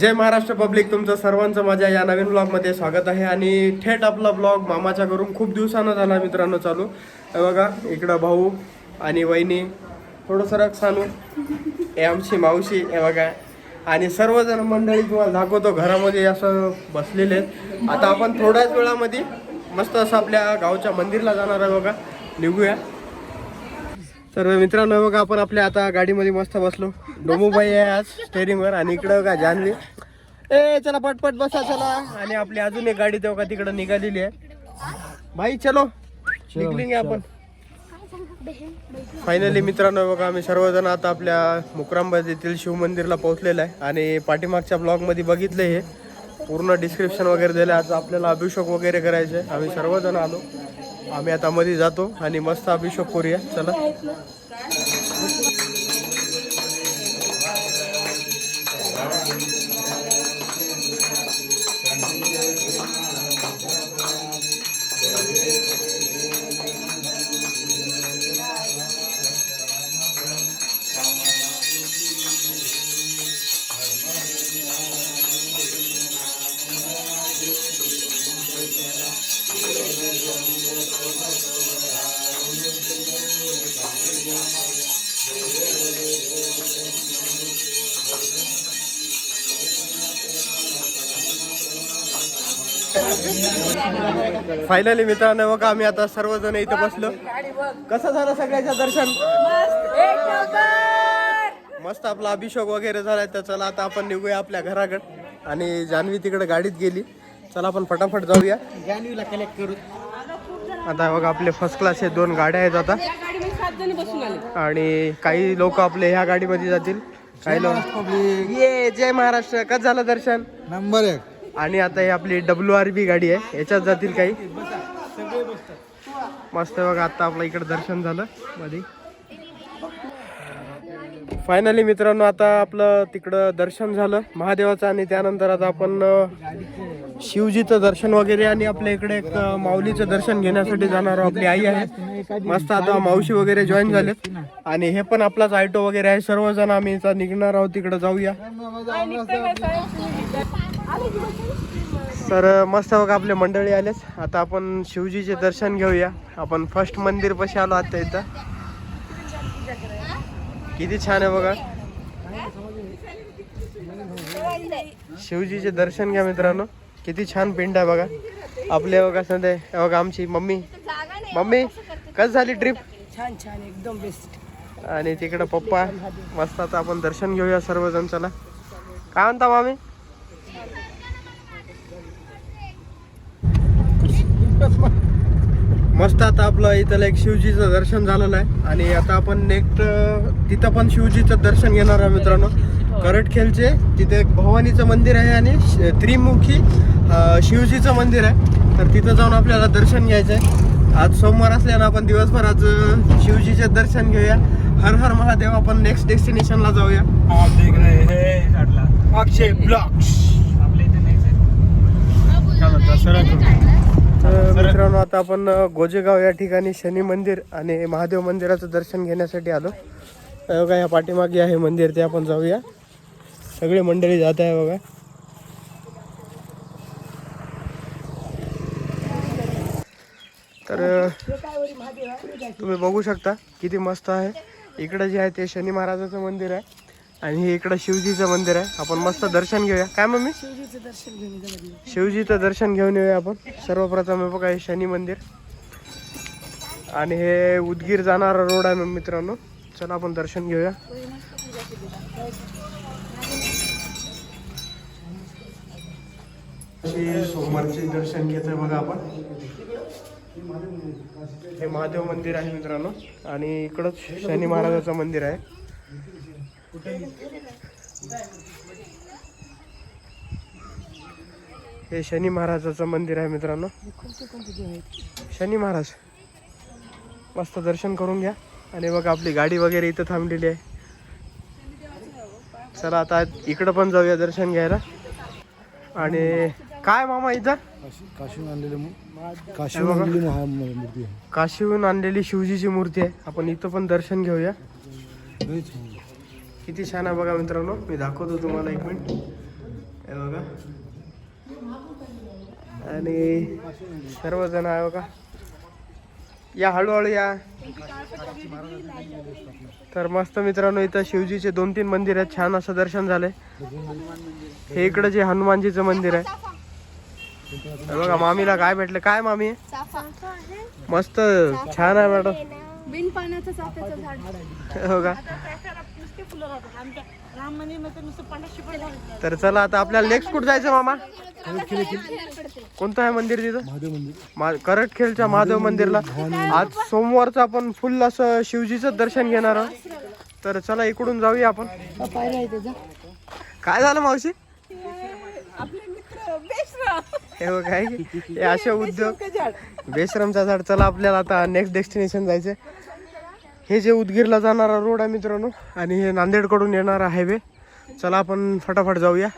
जय Maharashtra public तुमचं सर्वांचं माझ्या या नवीन ब्लॉगमध्ये स्वागत आहे आणि थेट आपला ब्लॉग मामाच्या घरून खूप दिवसानं झाला मित्रांनो चालू. हे बघा इकडं भाऊ आणि वहिनी थोडं सरक सांगू हे आमची मावशी हे बघा. आणि सर्वजण मंडळी तुम्हाला दाखवतो घरामध्ये असं बसलेले आहेत. आता आपण थोड्याच वेळामध्ये मस्त असं आपल्या गावच्या मंदिरला जाणार आहे बघा. निघूया. तर मित्रांनो बघा आपण आपल्या आता गाडीमध्ये मस्त बसलो. डोमूबाई आहे आज स्टेअरिंगवर आणि इकडं बघा जान्हवी ए चला पटपट बसा चला. आणि आपली अजून एक गाडी तेव्हा तिकडं निघालेली आहे. भाई चलो. निघलेंगे आपण. फायनली मित्रांनो बघा आम्ही सर्वजण आता आपल्या मुक्रांबाद येथील शिव मंदिरला पोहोचलेलं आहे. आणि पाठीमागच्या ब्लॉगमध्ये बघितले हे. पूर्ण डिस्क्रिप्शन वगैरे दिलं आज आपल्याला अभिषेक वगैरे करायचे आहे. आम्ही सर्वजण आलो. आम्ही आता मध्ये जातो आणि मस्त अभिषेक करूया. चला. फायनली मित्रांनो बघा आम्ही आता सर्वजण इथं बसलो. कसं झालं सगळ्याचं दर्शन? मस्त आपला अभिषेक वगैरे झालाय तर चला आता आपण निघूया आपल्या घराकडे. आणि जान्हवी तिकडे गाडीत गेली. चला आपण फटाफट जाऊया. जान्हवीला कलेक्ट करू. आता बघा आपले फर्स्ट क्लास हे दोन गाड्या आहेत आता. या गाडीमध्ये सात जण बसून आले. आणि काही लोक आपले ह्या गाडीमध्ये जातील. काही लोक ये जय महाराष्ट्र. कसं झालं दर्शन? नंबर एक. आणि आता ही आपली डब्ल्यू आर बी गाडी आहे. याच्यात जातील काही? मस्त बघा आता आपलं इकडे दर्शन झालं. मध्ये. फायनली मित्रांनो आता आपलं तिकडं दर्शन झालं महादेवाचं आणि त्यानंतर आता आपण शिवजीचं दर्शन वगैरे आणि आपल्या इकडे एक माऊलीचं दर्शन घेण्यासाठी जाणार आपली आई आहे. मस्त आता मावशी वगैरे जॉईन झालेत. आणि हे पण आपलाच आयटो वगैरे आहे. सर्वजण आम्ही निघणार आहोत. तिकडं जाऊया. तर मस्त बघा आपले मंडळी आलेच आता आपण शिवजीचे दर्शन घेऊया. आपण फर्स्ट मंदिर पशी आलो आता इथं. किती छान आहे बघा. शिवजीचे दर्शन घ्या मित्रांनो. किती छान पिंड आहे बघा. आपले बघा सध्या बघा आमची मम्मी. मम्मी कस झाली ट्रिप छान छान एकदम बेस्ट आणि तिकडं पप्पा मस्त आता आपण दर्शन घेऊया सर्वजण चला काय म्हणता मामी? मस्त आता आपलं इथं एक शिवजीचं दर्शन झालेलं आहे. आणि आता आपण नेक्स्ट तिथं पण शिवजीचं दर्शन घेणार आहे मित्रांनो. करटखेलचे तिथे एक भवानीचं मंदिर आहे आणि श- त्रिमुखी शिवजीचं मंदिर आहे. तर तिथं जाऊन आपल्याला दर्शन घ्यायचं आहे आज सोमवार असल्यानं आपण दिवसभर आज शिवजीचे दर्शन घेऊया. हर हर महादेव आपण नेक्स्ट डेस्टिनेशनला जाऊया. आप देख रहे हैं अक्षय ब्लॉक्स आपल्या इथे नाही तर मित्रांनो आता आपण गोजेगाव या ठिकाणी शनी मंदिर आणि महादेव मंदिराचं दर्शन घेण्यासाठी आलो. बघा या पाठीमागे आहे मंदिर ते आपण जाऊया. सगळे मंडळी जात आहे बघा. तर तुम्ही बघू शकता किती मस्त आहे. इकडं जे आहे ते शनी महाराजाचं मंदिर आहे. आणि हे इकडं शिवजीचं मंदिर आहे. आपण मस्त दर्शन घेऊया. काय मम्मी? शिवजीचं दर्शन घेऊन येऊया आपण. सर्वप्रथम हे बघा हे शनी मंदिर. आणि हे उदगीर जाणारा रोड आहे मित्रांनो. चला आपण दर्शन घेऊया. सोमवारचे दर्शन घेतोय बघा आपण. हे महादेव मंदिर आहे मित्रांनो. आणि इकडंच शनी महाराजाचं मंदिर आहे. हे शनी महाराजाचं मंदिर आहे मित्रांनो. शनी महाराज. मस्त दर्शन करून घ्या. आणि बघा आपली गाडी वगैरे इथं थांबलेली आहे. चला आता इकडं पण जाऊया दर्शन घ्यायला. आणि काय मामा इथं? काशीहून आणलेले हे काशीहून. आणलेली आहे. काशीहून आणलेली शिवजीची मूर्ती आहे. आपण इथं पण दर्शन घेऊया. किती छान आहे बघा मित्रांनो. मी दाखवतो तुम्हाला एक मिनिट. हे बघा. आणि सर्वजण आहे बघा. या हळूहळू या. तर मस्त मित्रांनो इथं शिवजीचे दोन तीन मंदिर आहेत. छान असं दर्शन झालंय. हे इकडं जे हनुमानजीचं मंदिर आहे. बघा मामीला काय भेटलं? काय मामी? मस्त छान आहे मॅडम. बिन पाण्याचं हे बघा. फुलं राहतात. आमच्या राम नुसतं तर चला आता आपल्याला नेक्स्ट कुठं जायचं मामा? कोणतं आहे मंदिर तिथं? मा करटखेलच्या महादेव मंदिरला. आज सोमवारचं आपण फुल असं शिवजीचं दर्शन घेणार आहोत. तर चला इकडून जाऊया आपण. काय झालं मावशी? आपले मित्र बेश्रा हे काय? हे असे उद्योग. बेश्रमचा झाड. चला आपल्याला आता नेक्स्ट डेस्टिनेशन जायचंय. हे जे उदगीरला जाणारा रोड आहे मित्रांनो आणि हे नांदेडकडून येणारा हायवे चला आपण फटाफट जाऊया.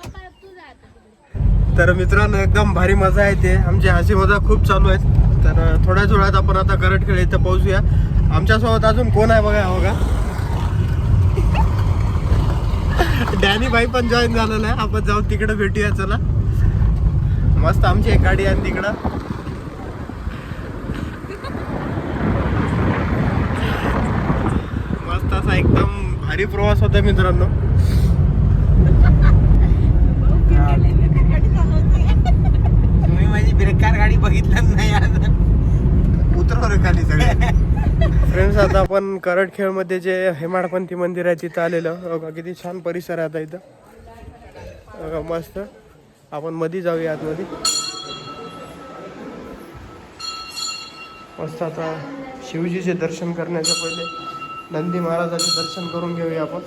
तर मित्रांनो एकदम भारी मजा येते आमची हसी मजा खूप चालू आहेत. तर थोड्याच वेळात आपण आता करटखेड इथं पोहोचूया. आमच्यासोबत अजून कोण आहे बघा हो डॅनी भाई पण जॉईन झालेला आहे. आपण जाऊ तिकडे भेटूया चला. मस्त आमची एक गाडी आहे तिकडं मस्त असा एकदम भारी प्रवास होता मित्रांनो. तुम्ही माझी बेकार गाडी बघितलं नाही आज. उतरव रे खाली सगळे. फ्रेंड्स आता आपण करटखेळमध्ये जे हेमाडपंथी मंदिर आहे तिथं आलेलं. बघा किती छान परिसर आहे आता इथं. बघा मस्त. आपण मध्ये जाऊया आतमध्ये. मस्त आता शिवजीचे दर्शन करण्याच्या पहिले. नंदी महाराजाचे दर्शन करून घेऊया आपण.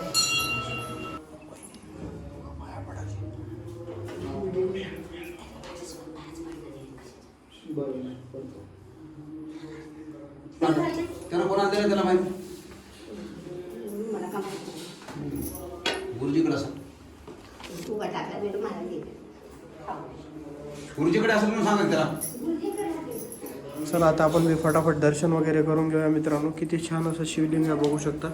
त्याला कोणाला दिलं त्याला माहिती? गुरुजीकडे असेल गुरुजीकडे असेल म्हणून सांगा त्याला. चला आता आपण बी फटाफट दर्शन वगैरे करून घेऊया मित्रांनो. किती छान असं शिवलिंग आहे बघू शकता.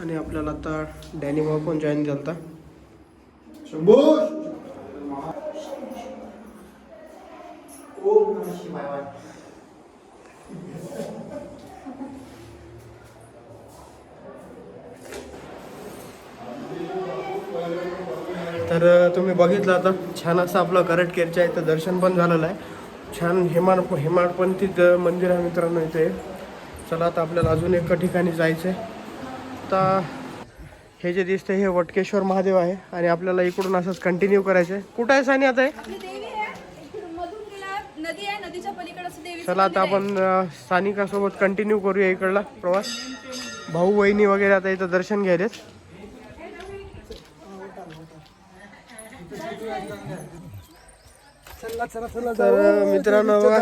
आणि आपल्याला आता डॅनी भाऊ पण जॉईन झालता तर तुम्ही बघितलं आता छान असं आपलं करटकेरच्या इथं दर्शन पण झालेलं आहे. छान हेमाड हेमाडपंथीत मंदिर आहे मित्रांनो इथे. चला आता आपल्याला अजून एका ठिकाणी जायचं आहे आता हे जे दिसतंय हे वटकेश्वर महादेव आहे आणि आपल्याला इकडून असंच कंटिन्यू करायचं आहे कुठं आहे. सानी आता चला आता आपण सानिकासोबत कंटिन्यू करूया इकडला प्रवास. भाऊ वहिनी वगैरे आता इथं दर्शन घ्यायलेत. तर मित्रांनो बघा,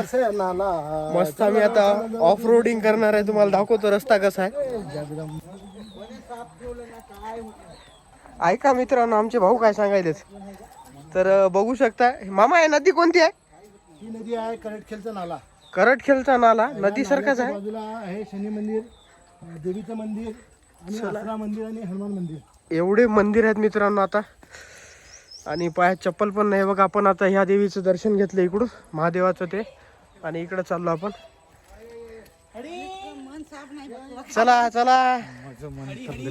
मस्त आम्ही आता ऑफ रोडिंग करणार आहे. तुम्हाला दाखवतो रस्ता कसा आहे. ऐका मित्रांनो आमचे भाऊ काय सांगायलेत? तर बघू शकता. मामा आहे नदी कोणती आहे? ही नदी आहे करटखेलचा नाला. करटखेलचा नाला. नदी सारखाच आहे. बाजूला आहे शनी मंदिर देवीचं मंदिर आणि मंदिर आणि हनुमान मंदिर. एवढे मंदिर आहेत मित्रांनो आता. आणि पायात चप्पल पण नाही. बघा आपण आता ह्या देवीचं दर्शन घेतलं इकडून महादेवाचं ते. आणि इकडं चाललो आपण. चला चला.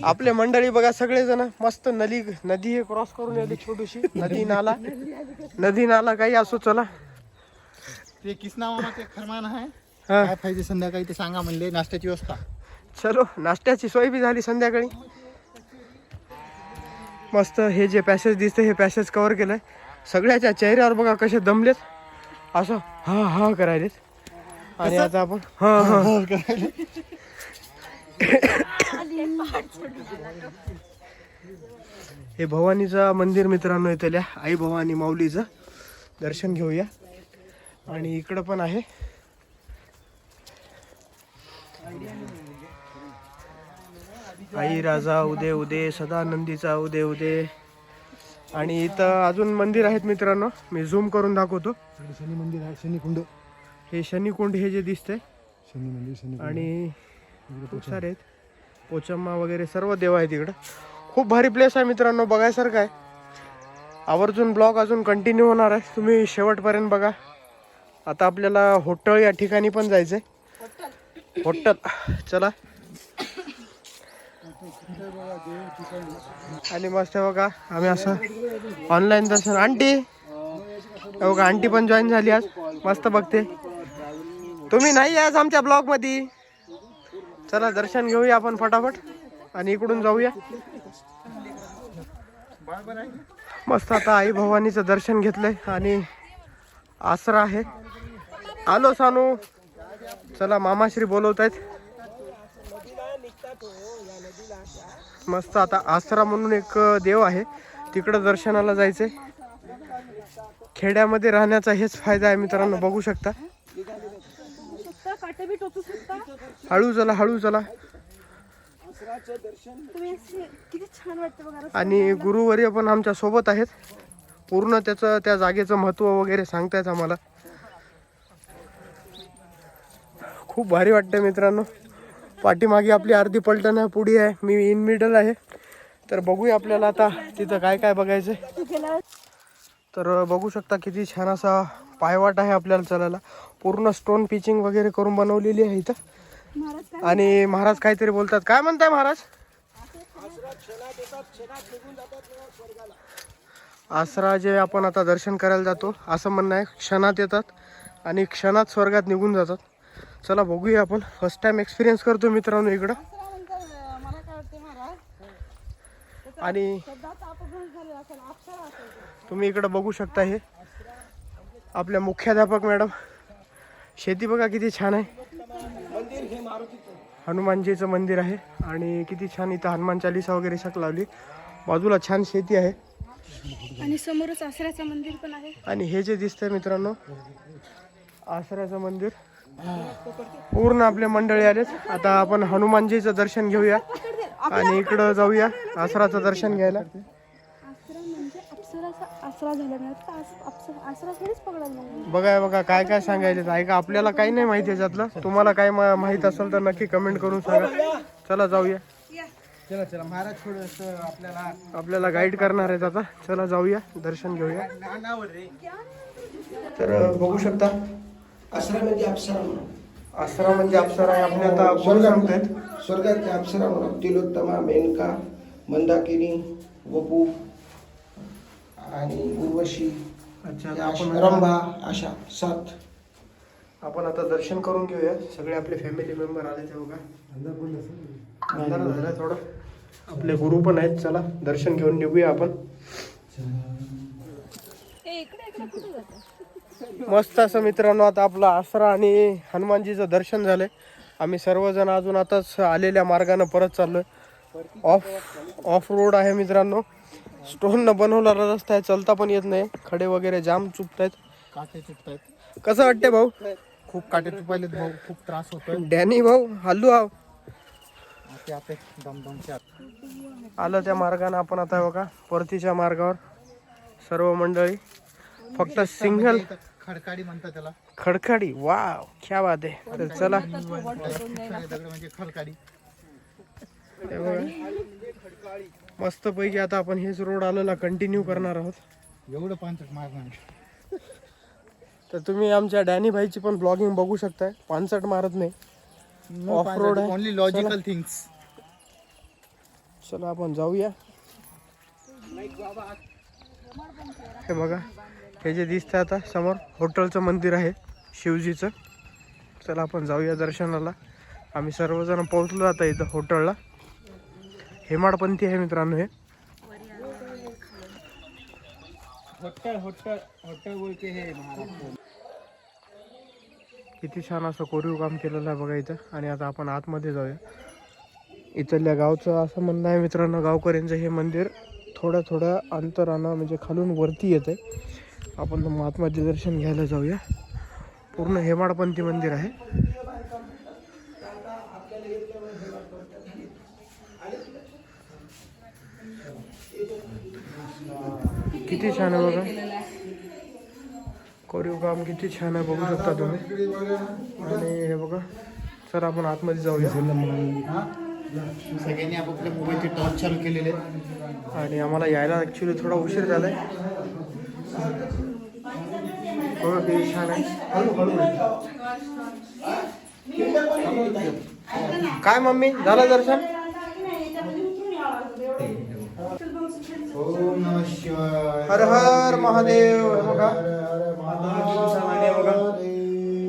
आपले मंडळी बघा सगळेजण मस्त नदी नदी हे क्रॉस करून आली छोटीशी. नदी नाला. नदी नाला काही असो चला. ते किसना ते खरमान आहे. हा. काय पाहिजे संध्याकाळी ते सांगा म्हणले नाश्त्याची व्यवस्था. चलो नाश्त्याची सोय बी झाली संध्याकाळी. मस्त हे जे पॅसेज दिसते हे पॅसेज कव्हर केलंय. सगळ्याच्या चेहऱ्यावर बघा कसे दमलेत. असं हा हा करायलेत. आणि आता आपण हा हा. हे भवानीचं मंदिर मित्रांनो इथल्या आई भवानी माऊलीचं दर्शन घेऊया. आणि इकडं पण आहे. आई राजा उदे उदे सदानंदीचा उदे उदे. आणि इथं अजून मंदिर आहेत मित्रांनो. मी झूम करून दाखवतो. शनी मंदिर आहे शनी कुंड हे शनिकुंड हे जे दिसतंय. शनी मंदिर शनी आणि खूप सारे आहेत. पोचम्मा वगैरे सर्व देव आहेत इकडं. खूप भारी प्लेस आहे मित्रांनो बघायसारखं आहे. आवर्जून ब्लॉग अजून कंटिन्यू होणार आहे. तुम्ही शेवटपर्यंत बघा. आता आपल्याला होटल या ठिकाणी पण जायचं आहे होटल चला. आणि मस्त आहे बघा आम्ही असं ऑनलाईन दर्शन. आंटी बघा आंटी पण जॉईन झाली आज. मस्त बघते. तुम्ही नाही आज आमच्या ब्लॉगमध्ये चला दर्शन घेऊया आपण फटाफट आणि इकडून जाऊया. मस्त आता आई भवानीचं दर्शन घेतलंय आणि आसरा आहे. आलो सानू. चला मामाश्री बोलवत आहेत मस्त आता आसरा म्हणून एक देव आहे. तिकडं दर्शनाला जायचंय. खेड्यामध्ये राहण्याचा हेच फायदा आहे मित्रांनो बघू शकता. हळू चला हळू चला. आणि गुरुवर्य पण आमच्यासोबत आहेत. पूर्ण त्याचं त्या जागेचं महत्त्व वगैरे सांगतायत आम्हाला. खूप भारी वाटतं मित्रांनो. पाठीमागे आपली अर्धी पलटण आहे पुढी आहे. मी इन मिडल आहे. तर बघूया आपल्याला आता तिथं काय काय बघायचं तर बघू शकता किती छान असा पायवाट आहे आपल्याला चालायला. पूर्ण स्टोन पिचिंग वगैरे करून बनवलेली आहे इथं. आणि महाराज काहीतरी बोलतात. काय म्हणताय महाराज? आसरा जे आपण आता दर्शन करायला जातो. असं म्हणणं आहे क्षणात येतात आणि क्षणात स्वर्गात निघून जातात. चला बघूया आपण. फर्स्ट टाइम एक्सपिरियन्स करतो मित्रांनो इकडं. आणि तुम्ही इकडं बघू शकता हे. आपल्या मुख्याध्यापक मॅडम. शेती बघा किती छान आहे. हनुमानजीचं मंदिर आहे आणि किती छान इथं हनुमान चालिसा वगैरे शक लावली. बाजूला छान शेती आहे. आणि समोरच आसऱ्याचं मंदिर पण आहे. आणि हे जे दिसतंय मित्रांनो आसऱ्याचं मंदिर. पूर्ण आपले मंडळी आलेत. आता आपण हनुमानजीचं दर्शन घेऊया आणि इकडं जाऊया आसराचं दर्शन घ्यायला. आसरा म्हणजे बघा बघा काय काय सांगायचं ऐका आपल्याला काही नाही माहिती याच्यातलं. तुम्हाला काय माहीत असेल तर नक्की कमेंट करून सांगा. चला जाऊया. चला चला महाराज थोडस आपल्याला आपल्याला गाईड करणार आहेत आता. चला जाऊया. दर्शन घेऊया. तर बघू शकता. आसरा म्हणजे अप्सरा म्हणून. आसरा म्हणजे अप्सरा आहे आपले आता कोण सांगतायत. स्वर्गाच्या अप्सरा म्हणून. तिलोत्तमा मेनका मंदाकिनी वपू आणि उर्वशी अच्छा आपण रंभा अशा सात. आपण आता दर्शन करून घेऊया. सगळे आपले फॅमिली मेंबर आले ते बघा. अंधार झाला थोडं. आपले गुरु पण आहेत. चला दर्शन घेऊन निघूया आपण. मस्त असं मित्रांनो आता आपला आसरा आणि हनुमानजीचं दर्शन झालंय. आम्ही सर्वजण अजून आताच आलेल्या मार्गाने परत चाललोय. ऑफ ऑफ रोड आहे मित्रांनो. स्टोन न बनवलेला रस्ता आहे चलता पण येत नाही. खडे वगैरे जाम काटे चुकतायत कसं वाटतंय भाऊ? खूप काटे चुपायलेत भाऊ खूप त्रास होतोय. डॅनी भाऊ हल्लू आव. आत. आलं त्या मार्गाने आपण आता बघा परतीच्या मार्गावर सर्व मंडळी. फक्त सिंगल खडकाडी म्हणतात त्याला. खडखडी वाव क्या बात आहे. तर चला. दगड म्हणजे खडकाडी बघा. मस्त पैकी आता आपण हेच रोड आलेला कंटिन्यू करणार आहोत. एवढं पांचट मार नाही तर तुम्ही आमच्या डॅनी भाईची पण ब्लॉगिंग बघू शकताय. पानसट मारत नाही. Off road आहे. ओनली लॉजिकल थिंग्स चला आपण जाऊया. हे बघा. हे जे दिसतंय आता समोर हॉटेलचं मंदिर आहे शिवजीचं. चला आपण जाऊया दर्शनाला. आम्ही सर्वजण पोहोचलो आता इथं हॉटेलला. हेमाडपंथी आहे मित्रांनो हे. किती छान असं कोरीव काम केलेलं आहे बघा इथं. आणि आता आपण आतमध्ये जाऊया. इथल्या गावचं असं म्हणणं आहे मित्रांनो गावकऱ्यांचं हे मंदिर थोड्या थोड्या अंतरानं म्हणजे खालून वरती येत आहे आपण महात्माचे दर्शन घ्यायला जाऊया. पूर्ण हेमाडपंथी मंदिर आहे. किती छान आहे बघा. कोरीव काम किती छान आहे बघू शकता तुम्ही. आणि हे बघा सर आपण आतमध्ये जाऊया. सगळ्यांनी आपापल्या मोबाईलचे टॉर्च चालू केलेले आणि आम्हाला यायला ॲक्च्युली थोडा उशीर झाला आहे बघा ते छान आहे काय मम्मी झालं दर्शन? ओम हर हर महादेव बघा बघा.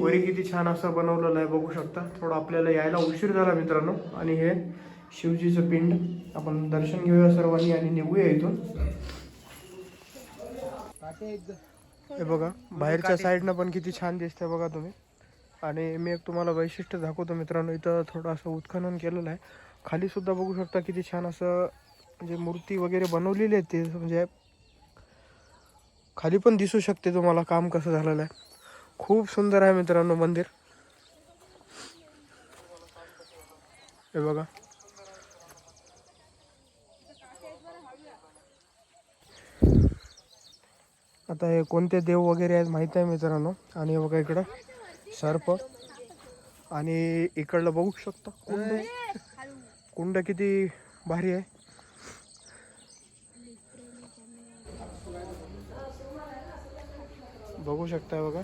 वरी किती छान असं बनवलेलं आहे बघू शकता. थोडं आपल्याला यायला उशीर झाला मित्रांनो. आणि हे शिवजीचं पिंड. आपण दर्शन घेऊया सर्वांनी आणि निघूया इथून. हे बघा बाहेरच्या साईडनं पण किती छान दिसतंय बघा तुम्ही. आणि मी एक तुम्हाला वैशिष्ट्य दाखवतो मित्रांनो इथं थोडं असं उत्खनन केलेलं आहे. खाली सुद्धा बघू शकता किती छान असं म्हणजे मूर्ती वगैरे बनवलेली आहे ते म्हणजे खाली पण दिसू शकते तुम्हाला काम कसं झालेलं आहे. खूप सुंदर आहे मित्रांनो मंदिर. हे बघा. आता हे कोणते देव वगैरे आहेत माहीत आहे मित्रांनो. आणि बघा इकडं सर्प. आणि इकडलं बघू शकता कुंड. कुंड किती भारी आहे. बघू शकता बघा.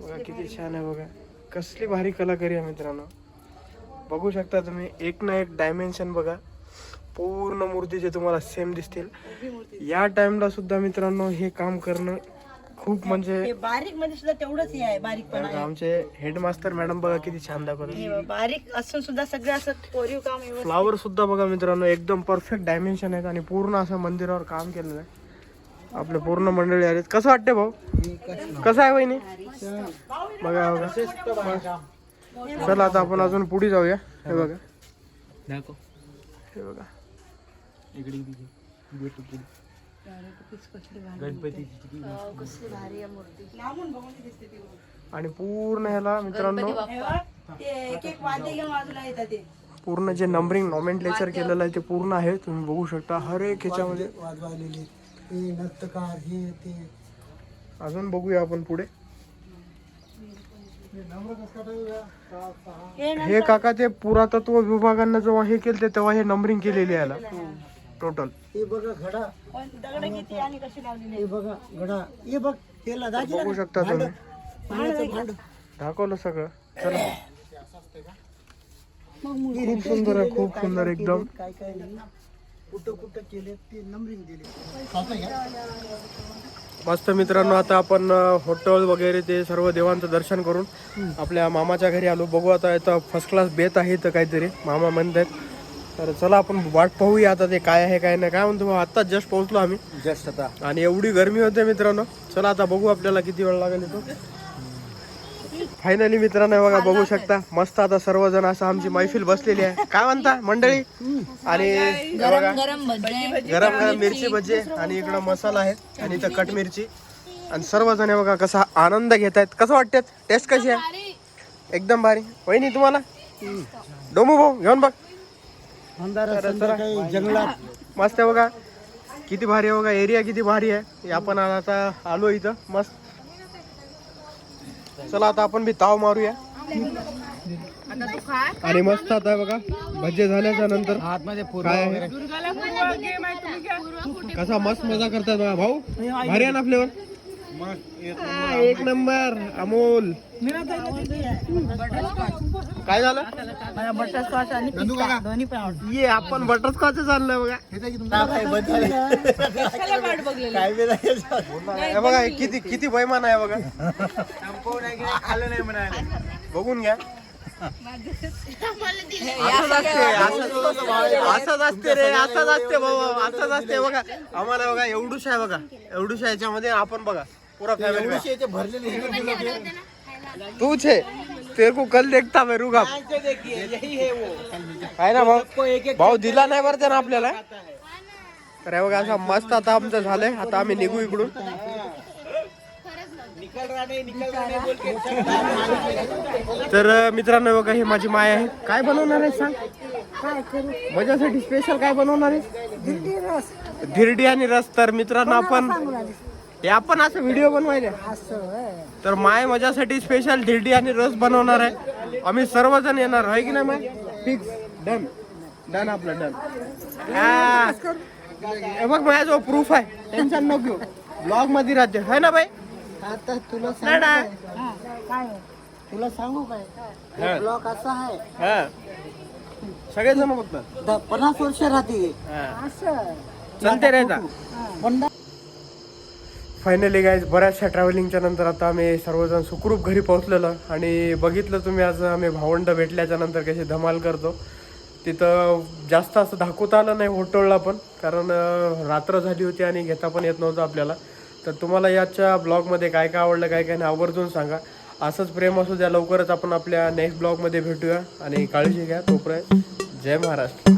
बघा किती छान आहे बघा. कसली भारी कलाकारी आहे मित्रांनो. बघू शकता तुम्ही एक ना एक डायमेन्शन बघा. पूर्ण मूर्तीचे तुम्हाला सेम दिसतील. या टाइमला सुद्धा मित्रांनो हे काम करणं खूप म्हणजे हे बारीकमध्ये सुद्धा तेवढंच हे आहे बारीकपणा आहे. आमचे हेडमास्टर मॅडम बघा किती छान हे बघ, बारीक असून सुद्धा सगळं असं कोरीव काम फ्लावर सुद्धा बघा मित्रांनो एकदम परफेक्ट डायमेन्शन आहेत आणि पूर्ण असं मंदिरावर काम केलेलं आहे. आपले पूर्ण मंडळी आलेत. कसं वाटते भाऊ? कसं आहे वहिनी? बघा बघा. चला आता आपण अजून पुढे जाऊया. हे बघा. हे बघा. आणि पूर्ण ह्याला मित्रांनो हे बघ, ते एक एक वाद्य घेऊन बाजूला येतात ते पूर्ण जे नंबरिंग नॉमेंटलेचर केलेलं आहे ते पूर्ण आहे. तुम्ही बघू शकता हर एक ह्याच्यामध्ये. वाजवायलेले हे नर्तकार हे ते. अजून बघूया आपण पुढे. हे हे काका ते पुरातत्व विभागानं जेव्हा हे केलं तेव्हा हे नंबरिंग केलेली याला टोटल हे बघा घडा. पण दगड किती आणि कशी लावलेली हे बघा घडा. हे बघ दाखी बघू शकता तुम्ही. दाखवलं सगळं. चला. खूप सुंदर आहे खूप सुंदर एकदम. काय काय नाही. कुठं कुठं केले ते नंबरिंग दिले मस्त मित्रांनो आता आपण हॉटेल वगैरे ते सर्व देवांचं दर्शन करून आपल्या मामाच्या घरी आलो. बघू आता इथं फर्स्ट क्लास बेत आहे इथं काहीतरी. मामा म्हणतात तर चला आपण वाट पाहूया आता ते काय आहे काय नाही. काय म्हणतो आत्ताच जस्ट पोहोचलो आम्ही. जस्ट आता. आणि एवढी गरमी होते मित्रांनो. चला आता बघू आपल्याला किती वेळ लागेल इथं. फायनली मित्रांनो हे बघा बघू शकता. मस्त आता सर्वजण असं आमची मैफिल बसलेली आहे. काय म्हणता मंडळी? आणि गरम गरम मिरची भजी आणि इकडं मसाला आहे. आणि इथं कट मिरची. आणि सर्वजण हे बघा कसा आनंद घेत आहेत कसं वाटतात टेस्ट कशी आहे? एकदम भारी. वहिनी तुम्हाला? डोमू भाऊ घेऊन बघ. जंगलात. मस्त आहे बघा. किती भारी आहे बघा. एरिया किती भारी आहे. आपण आता आलो इथं. मस्त. चला आता आपण बी ताव मारूया. आणि मस्त आता बघा भज्जे झाल्याच्यानंतर. काय आहे? कसा मस्त मजा करतात बघा भाऊ. भारी आहे ना फ्लेवर एक नंबर अमोल. काय झालं? बटरस्कॉच आणि पिस्ता दोन्ही पण आवडतं ये आपण बटरस्कॉच आणलं बघा. हे बघा हे किती किती बैमान आहे बघा. बघून घ्या. असंच असते असंच- असते रे असंच असते भाऊ असंच असते. बघा आम्हाला बघा एवढूश आहे बघा. एवढूश याच्यामध्ये आपण बघा. पुरा फॅमिली भरलेले तूच है तेरे को कल देखता मैं रुका आहे ना भाऊ? भाऊ दिला नाही बरं त्यानं आपल्याला तर हे? बघा असं मस्त आता आमचं झालंय. आता आम्ही निघू इकडून. तर मित्रांनो हे बघा ही माझी माय आहे. काय बनवणार आहे सांग? माझ्यासाठी स्पेशल काय बनवणार आहे? धिरडी आणि रस. तर मित्रांनो आपण हे आपण असं व्हिडिओ बनवायला तर माय माझ्यासाठी स्पेशल धिरडी आणि रस बनवणार आहे. आम्ही सर्वजण येणार आहे की नाही माय? फिक्स डन डन आपलं डन हा. हे बघ माझ्याजवळ प्रूफ आहे. टेन्शन नको घेऊ. ब्लॉगमध्ये राहते. है ना बाई? आता तुला ना, ना. तुला सांगू काय. ब्लॉक असा आहे. हा. सगळेजण बघतात. द- पन्नास वर्ष राहते. हा. असं. चालते रे आता बंडा फायनली गाईज बऱ्याचशा ट्रॅव्हलिंगच्या नंतर आता आम्ही सर्वजण सुखरूप घरी पोहोचलेलो. आणि बघितलं तुम्ही आज आम्ही भावंड भेटल्याच्या नंतर कशी धमाल करतो. तिथं जास्त असं दाखवता आलं नाही होटलला पण. कारण रात्र झाली होती आणि घेता पण येत नव्हतं आपल्याला. तर तुम्हाला याच्या ब्लॉगमध्ये काय काय आवडलं काय काय नाही आवर्जून सांगा. असंच प्रेम असू द्या लवकरच आपण आपल्या नेक्स्ट ब्लॉगमध्ये भेटूया. आणि काळजी घ्या तोपर्यंत जय महाराष्ट्र.